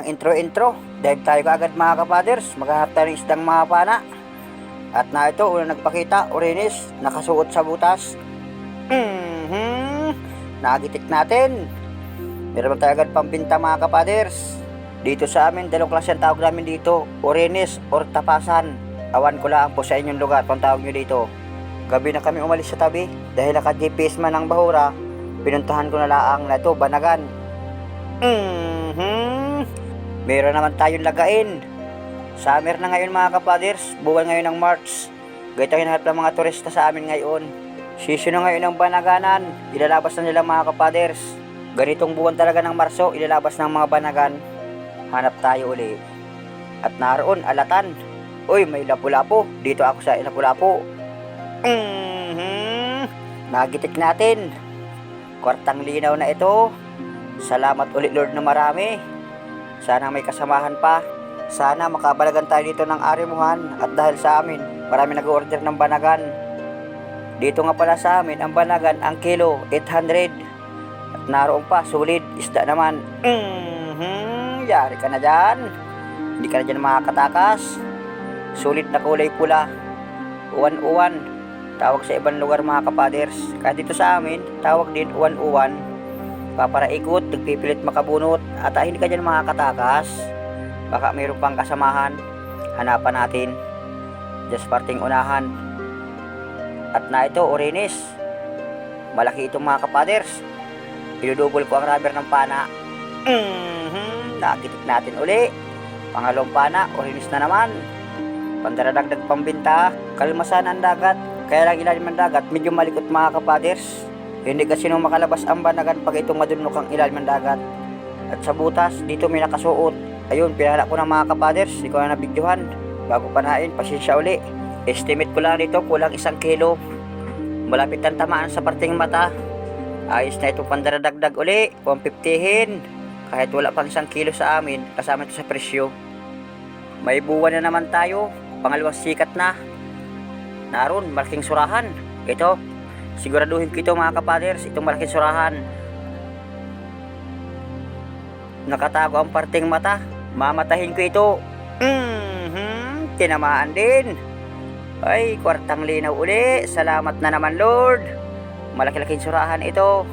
Nang intro-intro. Dahil tayo kaagad mga kapaders, maghanap tayo ng isdang mga pana. At na ito, una nagpakita, Orinis, nakasuot sa butas. Mhm. Nagitik natin. Meron tayo agad pambinta mga kapaders. Dito sa amin, dalawang klase ang tawag namin dito, Orinis or Tapasan. Awan ko lang po sa inyong lugar kung tawag nyo dito. Gabi na kami umalis sa tabi dahil naka-GPS man ang bahura. Pinuntahan ko na laang na ito, Banagan. Mhm. Meron naman tayong lagain. Summer na ngayon mga kapaders, buwan ngayon ng March. Ang hinahanap ng mga turista sa amin ngayon. Season na ngayon ng banaganan, ilalabas na nila mga kapaders. Ganitong buwan talaga ng Marso, ilalabas ng mga banagan. Hanap tayo uli. At naroon, alatan. Uy, may lapu-lapu. Dito ako sa lapu-lapu. Mhm. Nagitik natin. Kwartang linaw na ito. Salamat ulit Lord na marami. Sana may kasamahan pa. Sana makabalagan tayo dito ng arimuhan at dahil sa amin, marami nag-order ng banagan. Dito nga pala sa amin, ang banagan, ang kilo, 800. At naroon pa, sulit, isda naman. Mhm, yari ka na dyan. Hindi ka na dyan makakatakas. Sulit na kulay pula. Uwan-uwan. Tawag sa ibang lugar mga kapaders. Kahit dito sa amin, tawag din uwan-uwan. Paparaikot, nagpipilit makabunot. At ah, hindi ka dyan makakatakas. Baka mayroon pang kasamahan. Hanapan natin. Just parting unahan. At na ito, Orinis. Malaki itong mga kapaders. Pinudubol ko ang rubber ng pana. Mhm, nakitik natin uli. Pangalawang pana, Orinis na naman. Pandaradagdag pambinta, kalmasan ang dagat. Kaya lang ilalim ng dagat, medyo malikot mga kapaders. Hindi kasi nung makalabas ang banagan pag itong madunok ang ilalim ng dagat. At sa butas, dito may nakasuot. Ayun, pinala ko ng mga kapaders, hindi ko na nabidyohan. Bago panain, pasensya uli. Estimate ko lang dito, kulang isang kilo. Malapit ang tamaan sa parting mata. Ayos na itong pandaradagdag uli, 150hin. Kahit wala pang isang kilo sa amin, kasama ito sa presyo. May buwan na naman tayo, pangalawang sikat na. Naroon, malaking surahan. Ito, siguraduhin ko ito mga kapaders, itong malaking surahan. Nakatago ang parting mata, mamatahin ko ito. Mhm, tinamaan din. Ay, kwartang linaw uli. Salamat na naman, Lord. Malaki-laking surahan ito.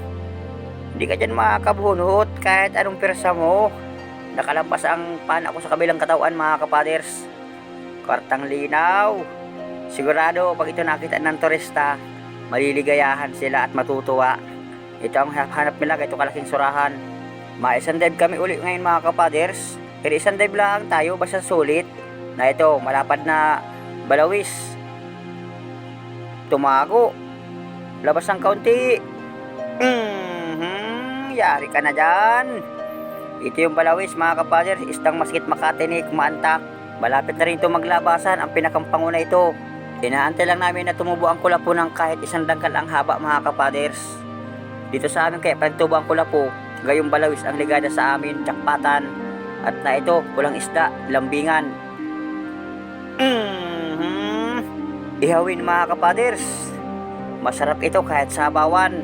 Hindi ka dyan makakabunot kahit anong persa mo. Nakalampas ang pana ko sa kabilang katawan, mga kapaders. Kwartang linaw. Sigurado, pag ito nakita ng turista, maliligayahan sila at matutuwa. Ito ang hanap nila, ito kalaking surahan. Maisang dive kami uli ngayon mga kapaders. Pero isang dive lang tayo, basta sulit. Na ito, malapad na balawis. Tumago. Labas ng kaunti. Mhm, yari ka na dyan. Ito yung balawis mga kapaders, istang maskit makatinik, maantak. Malapit na rin ito maglabasan, ang pinakampanguna ito. Inaantay lang namin na tumubo ang kulapo ng kahit isang dangkal ang haba mga kapaders. Dito sa amin kaya pagtubo ang kulapo, gayong balawis ang ligada sa amin, jakpatan. At na ito, kulang isda, lambingan. Mhm. Ihawin mga kapaders. Masarap ito kahit sa bawan.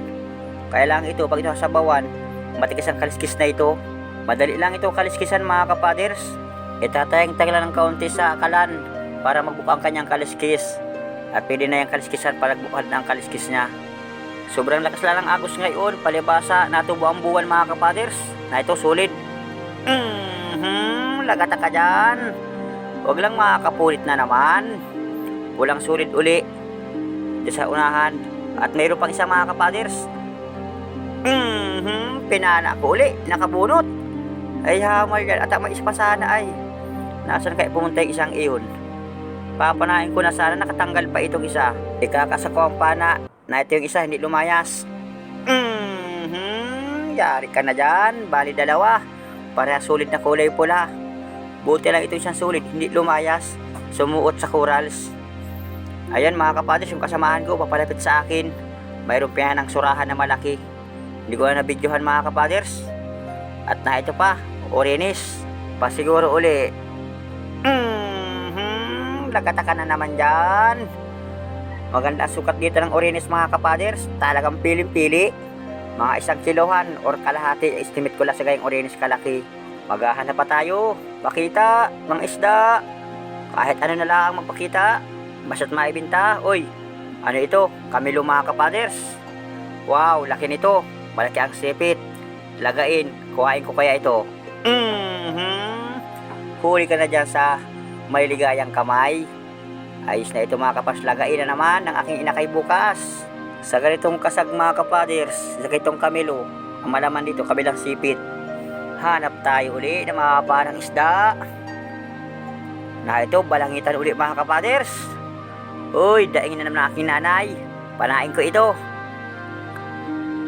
Kaya lang ito, pag ito sa bawan, matigas ang kaliskis na ito. Madali lang ito kaliskisan mga kapaders. Itatayang tagla ng kaunti sa kalan para magbuka ang kanyang kaliskis. At pwede na yung kaliskisan para bukad na ang kaliskis niya. Sobrang lakas lang ng agos ngayon, palibasa, natubo ang buwan mga kapaders. Na ito sulit. Mhm, lagata ka dyan. Huwag lang makakapulit na naman. Walang sulit uli. Diyan sa unahan. At mayroon pang isang mga kapaders. Mhm, pinana ko uli. Nakabunot. Ay hamal yan. At ang may ispa sana ay. Nasaan kaya pumunta yung isang iyon? Papanain ko na sana nakatanggal pa itong isa. Ikakasako ang pana na ito yung isa hindi lumayas. Mhm, yari ka na dyan. Bali dalawa. Pareha sulit na kulay pula. Buti lang ito isang sulit, hindi lumayas. Sumuot sa corals. Ayan mga kapadres, yung kasamahan ko papalapit sa akin. Mayroon pa ng surahan na malaki. Hindi ko na nabidyohan mga kapaders. At na ito pa, Orinis. Pasiguro uli. Mhm, lagata ka na naman dyan. Maganda sukat dito ng Orinis mga kapaders. Talagang piling-pili. Mga isang kilohan or kalahati. Estimate ko lang sa gayong Orinis kalaki. Maghahanap pa tayo. Pakita, mga isda. Kahit ano na lang magpakita. Basta't maibinta. Uy, ano ito? Kami mga kapaders. Wow, laki nito. Malaki ang sipit. Lagain, kuhain ko kaya ito. Mhm. Huli ka na dyan sa may ligayang kamay. Ayos na ito mga kapas. Lagain na naman ng aking inakay bukas. Sa ganitong kasag mga kapaders, sa ganitong kamilo, ang malaman dito kabilang sipit. Hanap tayo uli ng mga parang isda. Na ito, balangitan uli mga kapaders. Uy, daingin na naman ng aking nanay. Panain ko ito.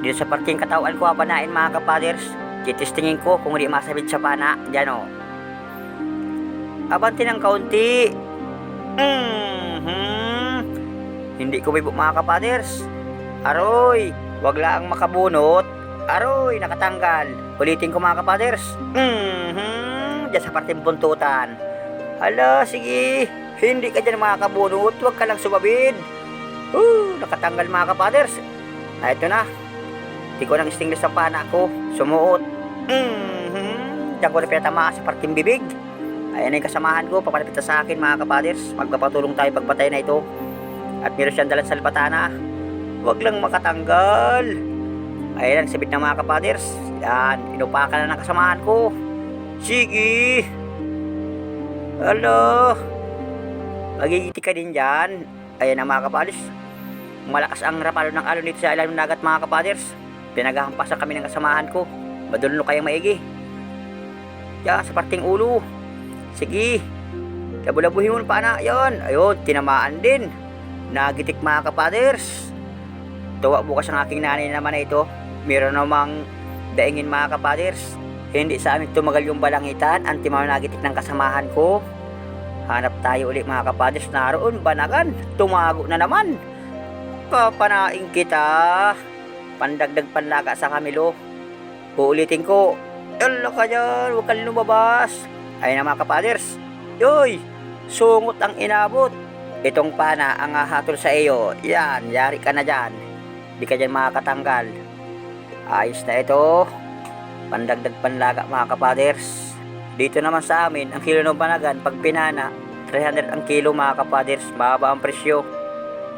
Dito sa parting katawan ko, panain mga kapaders. Titistingin ko kung hindi masabit sa pana. Diyan o. Abanti ng kaunti. Mhm. Hindi ko bibo mga kapaders. Aroy, wag lang makabunot. Aroy, nakatanggal. Ulitin ko mga kapaders. Mhm. Diyan sa parting buntutan. Hala, sige. Hindi ka dyan makakabunot. Huwag ka lang sumabid. Uh, nakatanggal mga kapaders. Ah, ito na. Di ko nang stingless ang pana ko. Sumuot. Mhm. Diyan ko na pinatamaan sa parting bibig. Ayan na yung kasamahan ko. Papalapit na sa akin mga kapaders. Magpapatulong tayo pagpatay na ito. At meron siyang dalang salpatana. Huwag lang makatanggal. Ayan, sabit na mga kapaders. Yan, inupakan na ng kasamahan ko. Sige. Alo. Magigiti ka din dyan. Ayan na mga kapaders. Malakas ang rapalo ng alon dito sa ilalim ng dagat mga kapaders. Pinaghahampasan kami ng kasamahan ko. Madulno kayang maigi. Yan, sa parting ulo. Sige. Labulabuhin mo pa na. Ayun. Ayun, tinamaan din. Nagitik mga kapaders. Tuwa bukas ang aking nanay naman na ito. Meron namang daingin mga kapaders. Hindi sa amin tumagal yung balangitan. Ang timaw nagitik ng kasamahan ko. Hanap tayo ulit mga kapaders. Naroon, banagan. Tumago na naman. Papanaing kita. Pandagdag panlaga sa kamilo. Uulitin ko. Yala ka dyan. Huwag kang lumabas. Ayun na mga kapaders. Yoy, sungot ang inabot. Itong pana ang hahatol sa iyo. Yan, yari ka na dyan. Di ka dyan makakatanggal. Ayos na ito. Pandagdag panlaga mga kapaders. Dito naman sa amin, ang kilo ng banagan, pag pinana, 300 ang kilo mga kapaders. Mababa ang presyo.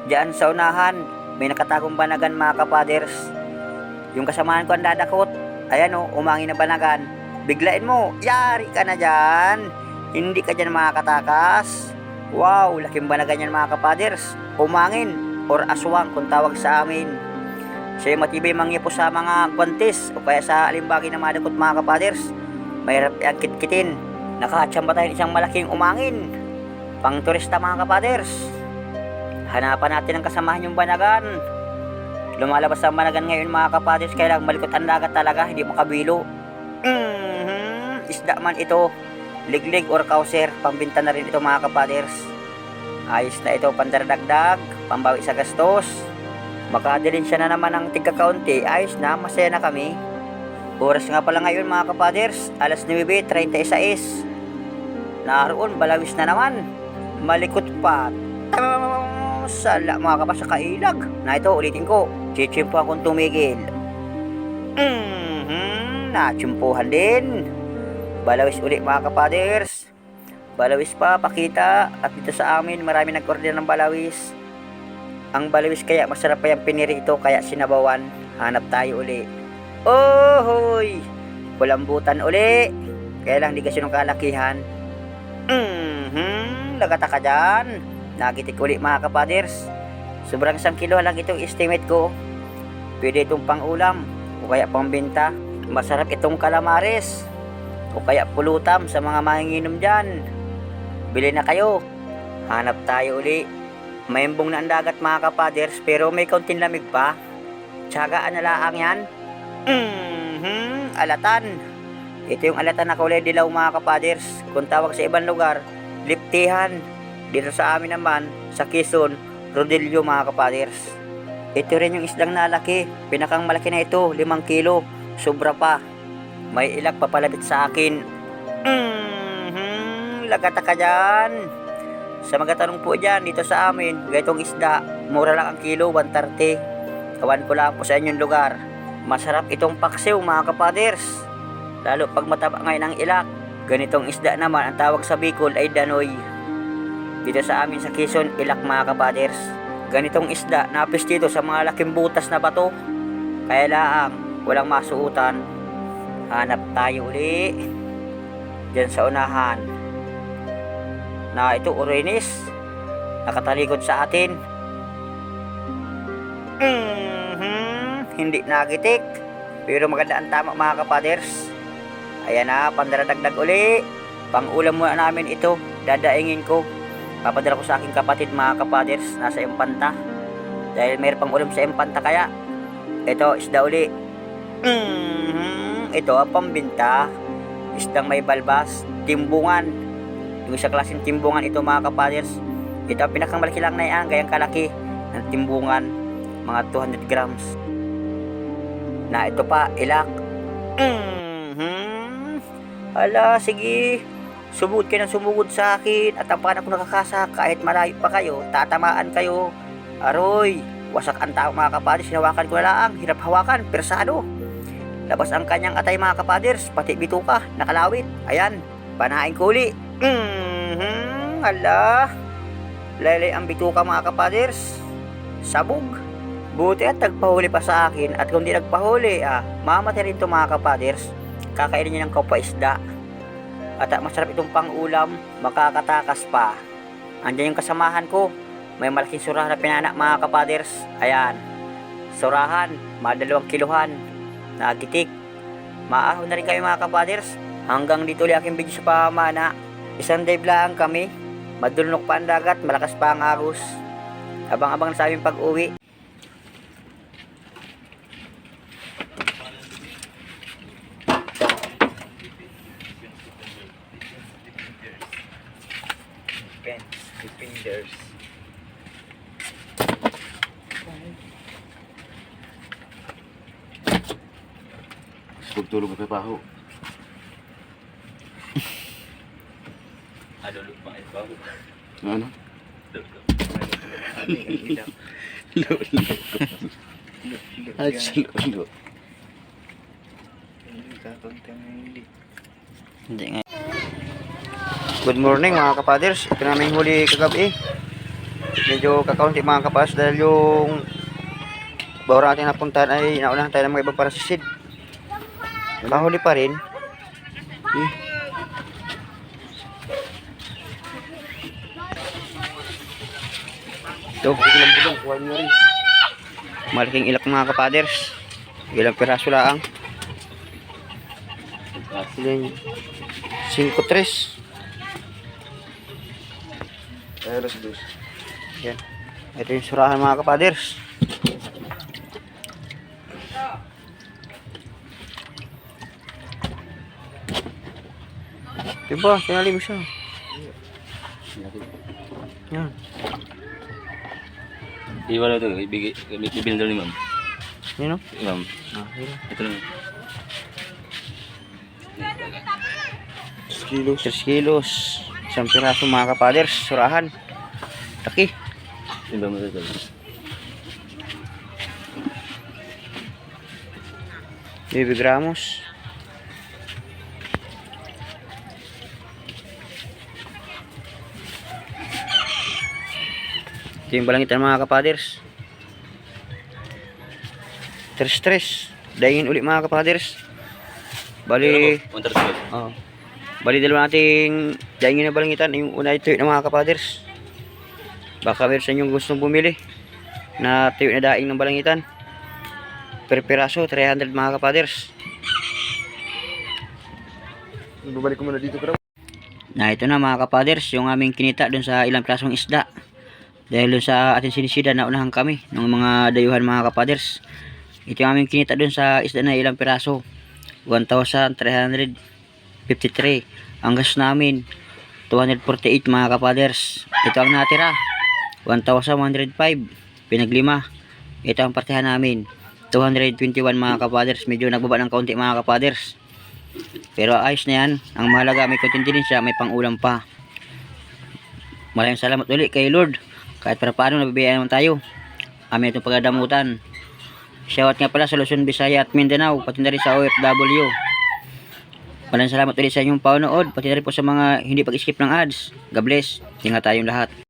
Diyan sa unahan, may nakatagong banagan mga kapaders. Yung kasamahan ko ang dadakot. Ayan o, umangin na banagan. Biglain mo, yari ka na dyan. Hindi ka dyan makakatakas. Wow, laking banagan yan mga kapaders. Umangin or aswang kung tawag sa amin. Siya matibay mangyapo sa mga guantes o kaya sa alimbagi na madakot mga kapaders. Mahirap yung kitkitin. Nakatsamba tayo ng isang malaking umangin. Pang turista mga kapaders. Hanapan natin ang kasamahan yung banagan. Lumalabas ang banagan ngayon mga kapaders. Kailangan malikot ang dagat talaga, hindi makabilo. Mhm, isda man ito. Liglig or kauser, pambinta na rin ito mga kapaders. Ayos na ito, pandaradagdag, pambawi sa gastos. Makadilin siya na naman ng tigka-kaunti, ayos na, masaya na kami. Oras nga pala ngayon mga kapaders, alas 9.36. Naroon, balawis na naman. Malikot pa. Sala mga kapas sa kailag. Na ito, ulitin ko. Chichimpo akong tumigil. Mhm, nachimpuhan din. Balawis ulit mga kapaders. Balawis pa, pakita. At dito sa amin, marami nag-order ng balawis. Ang balawis kaya masarap pa yung piniri ito, kaya sinabawan. Hanap tayo uli. Oh, hoy! Kulambutan uli. Kaya lang di kasi nung kalakihan. Mhm, lagata ka dyan. Nagitik uli mga kapaders. Sobrang isang kilo lang itong estimate ko. Pwede itong pang-ulam o kaya pambenta. Masarap itong kalamares o kaya pulutam sa mga manginginom dyan. Bili na kayo. Hanap tayo uli. Mayembong na ang dagat mga kapaders pero may kaunting lamig pa. Tsagaan na laang yan. Mhm, alatan. Ito yung alatan na kulay dilaw mga kapaders. Kung tawag sa ibang lugar, liptihan. Dito sa amin naman, sa Quezon, Rodelio mga kapaders. Ito rin yung islang nalaki. Pinakang malaki na ito, 5 kilo. Sobra pa. May ilag papalapit sa akin. Mhm, lagata ka dyan. Sa mga tanong po dyan, dito sa amin, ganitong isda, mura lang ang kilo, 130. Kawan ko lang po sa inyong lugar. Masarap itong paksiw mga kapaders. Lalo pag mataba ngayon ang ilak. Ganitong isda naman ang tawag sa Bicol ay danoy. Dito sa amin sa Quezon, ilak mga kapaders. Ganitong isda napis dito sa mga laking butas na bato. Kaya laang, walang masuutan. Hanap tayo uli. Diyan sa unahan. Na ito, Urenis. Nakatalikod sa atin. Mhm, hindi nagitik. Pero maganda ang tama mga kapaders. Ayan na, pandaradagdag uli. Pang-ulam muna namin ito. Dadaingin ko. Papadala ko sa aking kapatid mga kapaders. Nasa Impanta. Dahil mayroon pang ulam sa Impanta kaya. Ito, isda uli. Mhm, ito pambinta. Isdang may balbas. Timbungan. Yung isa klaseng timbungan ito mga kapaders. Ito ang pinakamalaki lang na yan. Gayang kalaki ng timbungan. Mga 200 grams. Na ito pa, ilak. Mhm. Hala, sige. Sumugod kayo ng sumugod sa akin at ang paano ko nakakasa kahit malayo pa kayo, tatamaan kayo. Aroy, wasak ang tao mga kapaders, hinawakan ko na lang, hirap hawakan, persado. Labas ang kanyang atay mga kapaders, pati bituka, nakalawit. Ayan, panain ko uli. Mhm, hala. Laylay ang bituka mga kapaders. Sabog. Buti at nagpahuli pa sa akin at kung di nagpahuli, ah, mamatay rin to mga kapaders. Kakainin niya ng kapaisda. At ah, masarap itong pang-ulam, makakatakas pa. Andiyan yung kasamahan ko. May malaking surahan na pinana mga kapaders. Ayan. Surahan, madalawang kiluhan. Nagitik. Maahon na rin kayo mga kapaders. Hanggang dito ulit aking video sa pamana. Isang dive lang kami. Madulunok pa ang dagat, malakas pa ang agos. Abang-abang sa aming pag-uwi. Pagtulog ka pa ho. Ano lupa ito ba? Ano? Lolo. Ay, lolo. Hindi nga. Good morning mga kapaders. Ito namin huli kagabi. Medyo kakaunti mga kapaders dahil yung bawra natin napuntahan ay naunahan tayo ng mga ibang parasisid. Kahuli pa rin. Eh. Ito, Ilang bulong, kuha niyo rin. malaking ilak mga kapaders. Ilang piraso lang. Ilan? 5-3. Ay, alas dos. Yan. Ito yung surahan mga kapaders. Diba? Tinali mo siya. Yan. Iwan na ito. Ibigay. Daw ni ma'am. Yan o. Ma'am. Ah, yun. Ito lang. Kilos. 3 kilos. Isang piraso mga kapaders. Surahan. Taki. Iba mo ito. Baby gramos. Ito yung balangitan mga kapaders. Tres-tres. Daingin uli mga kapaders. Bali, oh, bali dalawa nating daingin na balangitan. Yung una ito yung mga kapaders. Baka meron sa inyong gustong bumili na tuyo na daing ng balangitan. Per piraso, 300 mga kapaders. Babalik ko muna dito Na ito na mga kapaders, yung aming kinita dun sa ilang klasong isda. Dahil sa ating sinisida na unahan kami ng mga dayuhan mga kapaders. Ito yung aming kinita dun sa isda na ilang piraso. 1,353. Ang gas namin, 248 mga kapaders. Ito ang natira, 1,105. Pinaglima. Ito ang partihan namin, 221 mga kapaders. Medyo nagbaba ng kaunti mga kapaders. Pero ayos na yan. Ang mahalaga may content din siya, may pangulam pa. Maraming salamat ulit kay Lord. Kahit para paano nabibigyan naman tayo. Amin itong pagdadamutan. Shoutout nga pala sa Luzon, Visaya at Mindanao, pati na rin sa OFW. Maraming salamat ulit sa inyong panonood, pati na rin po sa mga hindi pag-skip ng ads. God bless. Ingat tayong lahat.